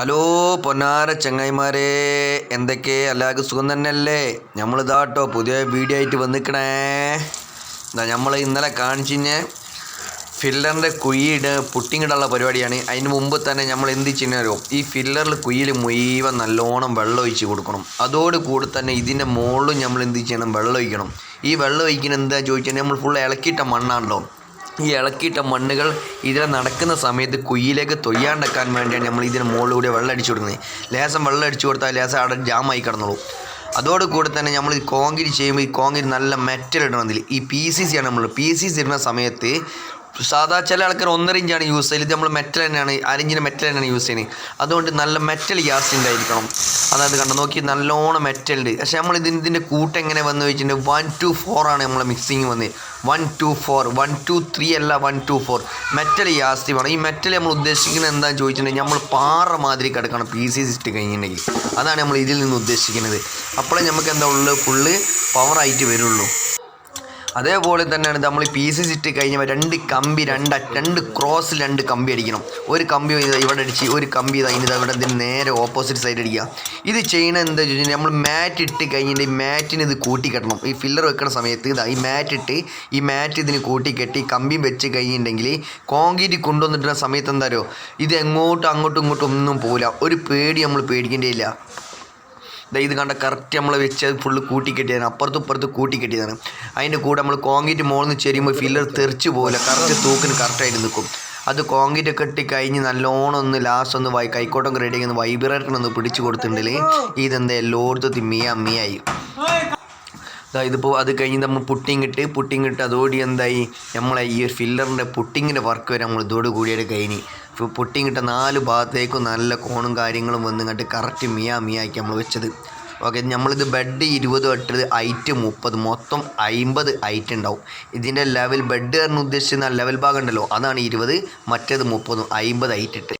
Hello പൊന്നാര ചങ്ങായിമാരെ എന്തൊക്കെ? എല്ലാവർക്കും സുഖം തന്നെയല്ലേ? നമ്മളിതാട്ടോ പുതിയ വീഡിയോ ആയിട്ട് വന്നിക്കണേ. എന്താ നമ്മൾ ഇന്നലെ കാണിച്ചിഞ്ഞ ഫില്ലറിന്റെ കുഴിയിട പുട്ടിങ്ങിടാനുള്ള പരിപാടിയാണ്. അതിന് മുമ്പ് തന്നെ നമ്മൾ എന്ത് ചെയ്യുന്നോ ഈ ഫില്ലറിൽ കുയ്യിൽ മുഴുവൻ നല്ലോണം വെള്ളം ഒഴിച്ച് കൊടുക്കണം. അതോട് കൂടെ തന്നെ ഇതിന്റെ മുകളിലും നമ്മൾ എന്ത് ചെയ്യണം? വെള്ളം ഒഴിക്കണം. ഈ വെള്ളം ഒഴിക്കുന്നത് എന്താ ചോദിച്ചാൽ നമ്മൾ ഫുൾ ഇളക്കിയിട്ട മണ്ണാണല്ലോ. ഈ ഇളക്കിയിട്ട മണ്ണുകൾ ഇതിൽ നടക്കുന്ന സമയത്ത് കുയ്യിലേക്ക് തൊയ്യാണ്ടെക്കാൻ വേണ്ടിയാണ് നമ്മൾ ഇതിന് മുകളിലൂടെ വെള്ളം അടിച്ചു കൊടുക്കുന്നത് ലേസം വെള്ളം അടിച്ചു കൊടുത്താൽ ലേസം അവിടെ ജാമായി കിടന്നുള്ളൂ അതോട് കൂടെ തന്നെ നമ്മൾ കോൺക്രീറ്റ് ചെയ്യുമ്പോൾ ഈ കോങ്കിരി നല്ല മെറ്റൽ ഇടണം അതിൽ. ഈ പി സി സി ആണ് നമ്മൾ. പി സി സി ഇടുന്ന സമയത്ത് സാധാ ചില ആൾക്കാർ ഒന്നര ഇഞ്ചാണ് യൂസ് ചെയ്യുന്നത് ഇത് നമ്മൾ മെറ്റൽ തന്നെയാണ് അരിഞ്ചിന് മെറ്റൽ തന്നെയാണ് യൂസ് ചെയ്യുന്നത് അതുകൊണ്ട് നല്ല മെറ്റൽ ഗ്യാസ് ഉണ്ടായിരിക്കണം അതായത് കണ്ടോ നോക്കി നല്ലോണം മെറ്റൽ ഉണ്ട് പക്ഷെ നമ്മൾ ഇതിന് ഇതിന്റെ കൂട്ട് എങ്ങനെ വന്നു വെച്ചിട്ടുണ്ടെങ്കിൽ വൺ ടു ഫോർ ആണ് നമ്മളെ മിക്സിങ് വന്നത് one two four one two three അല്ല one two four metal gas വേണം. ഈ മെറ്റൽ നമ്മൾ ഉദ്ദേശിക്കുന്നത് എന്താണെന്ന് ചോദിച്ചിട്ടുണ്ടെങ്കിൽ നമ്മൾ പാറ മാതിരി കിടക്കണം പി സി സിസ്റ്റ് കഴിഞ്ഞിട്ടുണ്ടെങ്കിൽ. അതാണ് നമ്മൾ ഇതിൽ നിന്ന് ഉദ്ദേശിക്കുന്നത്. അപ്പോഴേ നമുക്ക് എന്താ ഉള്ളത് ഫുള്ള് പവറായിട്ട് വരുള്ളൂ. അതേപോലെ തന്നെയാണ് നമ്മൾ പി സി സിറ്റ് കഴിഞ്ഞാൽ രണ്ട് കമ്പി രണ്ട് രണ്ട് ക്രോസ് രണ്ട് കമ്പി അടിക്കണം. ഒരു കമ്പി ഇവിടെ അടിച്ച് ഒരു കമ്പി ഇതാ ഇനി ഇവിടെ നേരെ ഓപ്പോസിറ്റ് സൈഡ് അടിക്കുക. ഇത് ചെയ്യണ എന്താ ചോദിച്ചാൽ നമ്മൾ മാറ്റ് ഇട്ട് കഴിഞ്ഞിട്ട് ഈ മാറ്റിന് ഇത് കൂട്ടിക്കെട്ടണം ഈ ഫില്ലർ വെക്കുന്ന സമയത്ത് ഇതാ ഈ മാറ്റ് ഇട്ട് ഈ മാറ്റ് ഇതിന് കൂട്ടിക്കെട്ടി കമ്പി വെച്ച് കഴിഞ്ഞിട്ടുണ്ടെങ്കിൽ കോൺക്രീറ്റ് കൊണ്ടുവന്നിട്ടുള്ള സമയത്ത് എന്താ അറിയോ? ഇത് എങ്ങോട്ടും അങ്ങോട്ടും ഇങ്ങോട്ടും ഒന്നും പോകില്ല ഒരു പേടി നമ്മൾ പേടിക്കേണ്ടിയില്ല ഇത് കണ്ട കറക്റ്റ് നമ്മൾ വെച്ച് ഫുള്ള് കൂട്ടിക്കെട്ടിയതാണ്. അപ്പുറത്ത് ഇപ്പുറത്ത് കൂട്ടിക്കെട്ടിയതാണ്. അതിന്റെ കൂടെ നമ്മൾ കോൺക്രീറ്റ് മുകളിൽ നിന്ന് ചെരിയുമ്പോൾ ഫില്ലർ തെറിച്ച് പോകില്ല കറക്റ്റ് തൂക്കിന് കറക്റ്റായിട്ട് നിൽക്കും അത് കോൺക്രീറ്റ് കെട്ടി കഴിഞ്ഞ് നല്ലോണം ഒന്ന് ലാസ്റ്റ് ഒന്ന് വൈ കൈക്കോട്ടം റെഡി ഒന്ന് വൈബ്രേറ്ററിനൊന്ന് പിടിച്ചു കൊടുത്തിട്ടുണ്ടെങ്കിൽ ഇതെന്താ എല്ലായിടത്തും മിയ മിയായി. ഇതിപ്പോൾ അത് കഴിഞ്ഞ് നമ്മൾ പുട്ടിങ് ഇട്ട് പുട്ടിങ് ഇട്ട് അതോടി എന്തായി? നമ്മളെ ഈ ഫില്ലറിന്റെ പുട്ടിങ്ങിന്റെ വർക്ക് വരെ നമ്മൾ ഇതോട് കൂടിയിട്ട് കഴിഞ്ഞ്. പുട്ടിങ് കിട്ട നാല് ഭാഗത്തേക്കും നല്ല കോണും കാര്യങ്ങളും വന്നിങ്ങോട്ട് കറക്റ്റ് മിയാ മിയാക്കി നമ്മൾ വെച്ചത്. ഓക്കെ നമ്മളിത് ബെഡ് ഇരുപത് ഇട്ടത് ഐറ്റ് മുപ്പത്. മൊത്തം അമ്പത് ഐറ്റ് ഉണ്ടാവും ഇതിന്റെ ലെവൽ ബെഡ് എന്ന് ഉദ്ദേശിക്കുന്ന ലെവൽ ഭാഗം ഉണ്ടല്ലോ അതാണ് ഇരുപത് മറ്റേത് മുപ്പതും അമ്പത് ഐറ്റ് ഇട്ട്.